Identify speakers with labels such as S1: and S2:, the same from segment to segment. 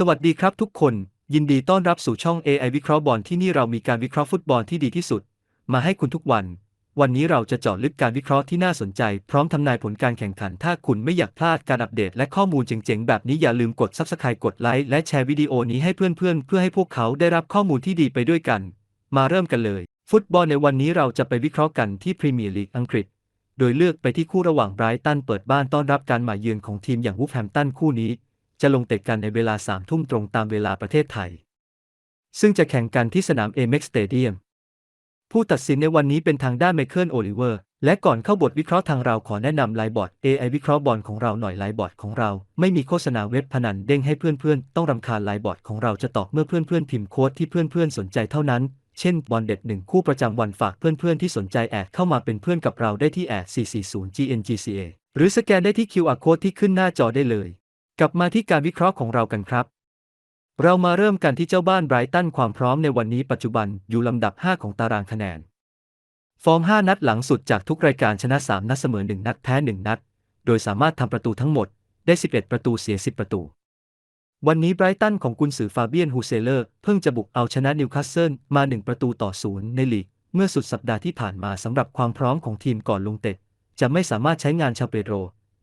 S1: สวัสดีครับทุกคน ยินดีต้อนรับสู่ช่อง AI วิเคราะห์บอลที่นี่เรามีการวิเคราะห์ฟุตบอลที่ดีที่สุด มาให้คุณทุกวัน วันนี้เราจะเจาะลึกการวิเคราะห์ที่น่าสนใจ พร้อมทำนายผลการแข่งขัน ถ้าคุณไม่อยากพลาดการอัปเดตและข้อมูลเจ๋งๆ แบบนี้อย่าลืมกด Subscribe กดไลค์และแชร์วิดีโอนี้ให้เพื่อนๆ เพื่อให้พวกเขาได้รับข้อมูลที่ดีไปด้วยกัน มาเริ่มกันเลย ฟุตบอลในวันนี้เราจะไปวิเคราะห์กันที่พรีเมียร์ลีกอังกฤษโดยเลือกไปที่คู่ระหว่างไบรตันเปิดบ้านต้อนรับการมาเยือนของทีมอย่างวูฟแฮมตันคู่นี้ จะลงเตะกันในเวลาสามทุ่มตรงตามเวลาประเทศไทย ซึ่งจะแข่งกันที่สนาม Amex Stadium ผู้ตัดสินในวันนี้เป็นทางด้านไมเคิลโอลิเวอร์ และก่อนเข้าบทวิเคราะห์ทางเราขอแนะนำไลน์บอร์ด AI วิเคราะห์บอลของเราหน่อยไลน์บอร์ดของเรา ไม่มีโฆษณาเว็บพนันเด้งให้เพื่อนๆ ต้องรำคาญไลน์บอร์ดของเราจะตอบเมื่อเพื่อนๆ พิมพ์โค้ดที่เพื่อนๆ สนใจเท่านั้น เช่น บอลเด็ดหนึ่งคู่ประจำวันฝากเพื่อนๆ ที่สนใจแอดเข้ามาเป็นเพื่อนกับเราได้ที่แอด440 GNGCA หรือสแกนได้ที่ QR code ที่ขึ้นหน้าจอได้เลย กลับมาที่การวิเคราะห์ของเรากันครับ เรามาเริ่มกันที่เจ้าบ้านไบรตันความพร้อมในวันนี้ปัจจุบันอยู่ลำดับ 5 ของตารางคะแนน ฟอร์ม 5 นัดหลังสุดจากทุกรายการชนะ 3 นัดเสมอ 1 นัดแพ้ 1 นัด โดยสามารถทำประตูทั้งหมดได้ 11 ประตูเสีย 10 ประตู วันนี้ไบรตันของกุนซือฟาเบียนฮูเซเลอร์เพิ่งจะบุกเอาชนะนิวคาสเซิลมา 1 ประตูต่อศูนย์ในลีกเมื่อสุดสัปดาห์ที่ผ่านมาสำหรับความพร้อมของทีมก่อนลงเตะจะไม่สามารถใช้งานชาเปโร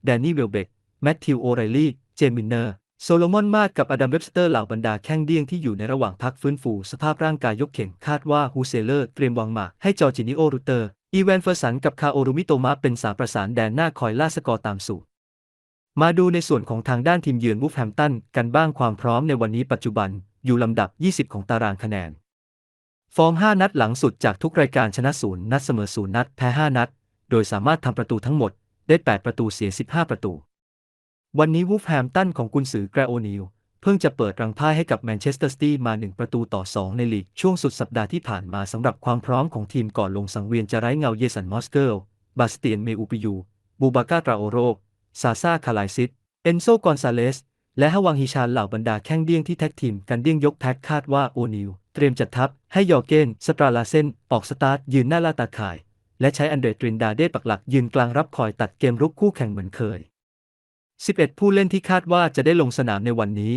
S1: แดนนี่เวลเบกแมทธิวโอไรลี่ เจมินเนอร์ โซโลมอนมาดกับอดัมเว็บสเตอร์เหล่าบรรดาแข้งเดี้ยงที่อยู่ในระหว่างพักฟื้นฟูสภาพร่างกายยกเข่งคาดว่าฮูเซเลอร์เตรียมวางหมากให้จอร์จินิโอรูเตอร์ อีแวนเฟอร์สันกับคาโอรุมิโตมะเป็นสามประสานแดนหน้าคอยล่าสกอร์ตามสูตรมาดูในส่วนของทางด้านทีมเยือนวูฟแฮมตันกันบ้างความพร้อมในวันนี้ปัจจุบันอยู่ลำดับ 20 ของตารางคะแนน ฟอร์ม 5 นัดหลังสุดจากทุกรายการชนะศูนย์นัดเสมอศูนย์นัด แพ้ 5 นัด โดยสามารถทำประตูทั้งหมดได้ 8 ประตูเสีย 15 ประตู วันนี้วูฟแฮมตันของกุนซือแกรโอนิลเพิ่งจะเปิดรังพ่ายให้กับแมนเชสเตอร์ซิตี้มา 1 ประตูต่อ 2 ในลีก ช่วงสุดสัปดาห์ที่ผ่านมาสำหรับความพร้อมของทีมก่อนลงสังเวียนจะไร้เงาเยสันมอสเกิล บาสเตียนเมอูปิยู บูบากาตราโอโรซาซาคาไลซิต เอนโซกอนซาเลส และฮวังฮิชานเหล่าบรรดาแข้งเดี้ยงที่แท็กทีมกันเดี้ยงยกแพ็กคาดว่าโอนิลเตรียมจัดทัพให้ยอร์เกนสตราลาเซนออกสตาร์ทยืนหน้าลาตาข่าย และใช้อันเดรตรินดาเดปักหลักยืนกลางรับคอยตัดเกมรุกคู่แข่งเหมือนเคย 11 ผู้เล่นที่คาดว่าจะได้ลงสนามในวันนี้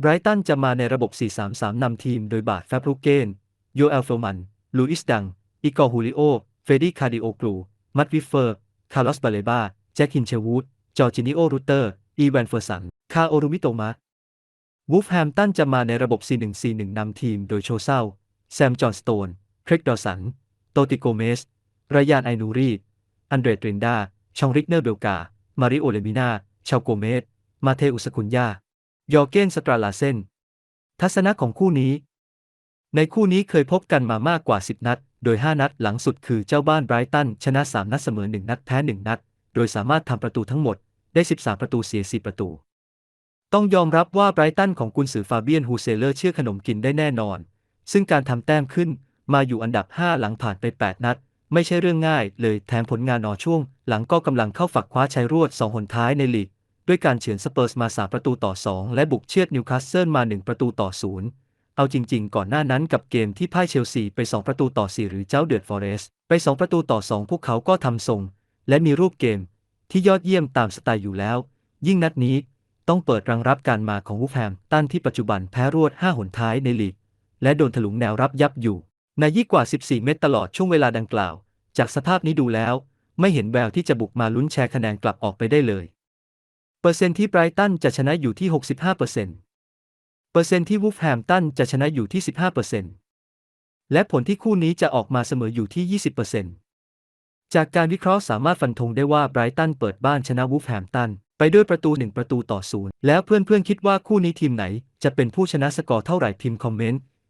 S1: ไบรตันจะมาในระบบ 4-3-3 นำทีมโดยบาดแฟบรูเกน โยเอลเฟลมัน ลูอิสดังอีกอร์ฮูริโอ เฟรดี้คาร์ดิโอกรูมัตวิฟเฟอร์ คาร์ลอสบาเลบา แจ็คฮินเชวูด จอร์จินิโอ รูเตอร์ อีแวนเฟอร์สัน คาโอรุมิโตมะ วูฟแฮมตันจะมาในระบบ 4-1-4-1 นำทีมโดยโชเซาแซม จอห์นสโตนเครกดอสัน โตติโกเมส รายานไอนูรี อันเดรตรินดา ชองริกเนอร์เบลกา มาริโอเลมินาชาวโกเมสมาเทอุสกุนยายอร์เกนสตราลาเซนทัศนะของคู่นี้ ในคู่นี้เคยพบกันมามากกว่า 10 นัด โดย 5 นัดหลังสุดคือเจ้าบ้านไบรตันชนะ 3 นัดเสมอ 1 นัดแพ้ 1 นัด โดยสามารถทำประตูทั้งหมดได้ 13 ประตูเสีย 4 ประตู ต้องยอมรับว่าไบรตันของกุนซือฟาเบียนฮูเซเลอร์เชื่อขนมกินได้แน่นอน ซึ่งการทำแต้มขึ้นมาอยู่อันดับ 5 หลังผ่านไป 8 นัด ไม่ใช่เรื่องง่ายเลยแถมผลงานนอช่วง หลังก็กำลังเข้าฝักคว้าชัยรวด2หนท้ายในลีก ด้วยการเฉือนสเปอร์สมา 3 ประตูต่อ 2 และบุกเชือดนิวคาสเซิลมา 1 ประตูต่อ 0 เอาจริง ๆ ก่อนหน้านั้นกับเกมที่พ่ายเชลซีไป 2 ประตูต่อ 4 หรือเจ้าเดือดฟอเรสไป 2 ประตูต่อ 2 พวกเขาก็ทำทรง และมีรูปเกม ที่ยอดเยี่ยมตามสไตล์อยู่แล้ว ยิ่งนัดนี้ต้องเปิดรังรับการมาของวูฟแฮมตันที่ปัจจุบันแพ้รวด 5 หนท้ายในลีก และโดนถลุงแนวรับยับอยู่ ในยี่กว่า 14 เมตรตลอดช่วงเวลาดังกล่าว จากสภาพนี้ดูแล้ว ไม่เห็นแววที่จะบุกมาลุ้นแชร์คะแนนกลับออกไปได้เลย เปอร์เซ็นต์ที่ไบรตันจะชนะอยู่ที่ 65%เปอร์เซ็นต์เปอร์เซ็นต์ที่วูฟแฮมตันจะชนะอยู่ที่ 15%เปอร์เซ็นต์และผลที่คู่นี้จะออกมาเสมออยู่ที่ 20%เปอร์เซ็นต์จากการวิเคราะห์สามารถฟันธงได้ว่าไบรตันเปิดบ้านชนะวูฟแฮมตันไปด้วยประตู 1 ประตูต่อศูนย์แล้วเพื่อนๆคิดว่าคู่นี้ทีมไหน จะเป็นผู้ชนะสกอร์เท่าไหร่พิมพ์คอมเมนต์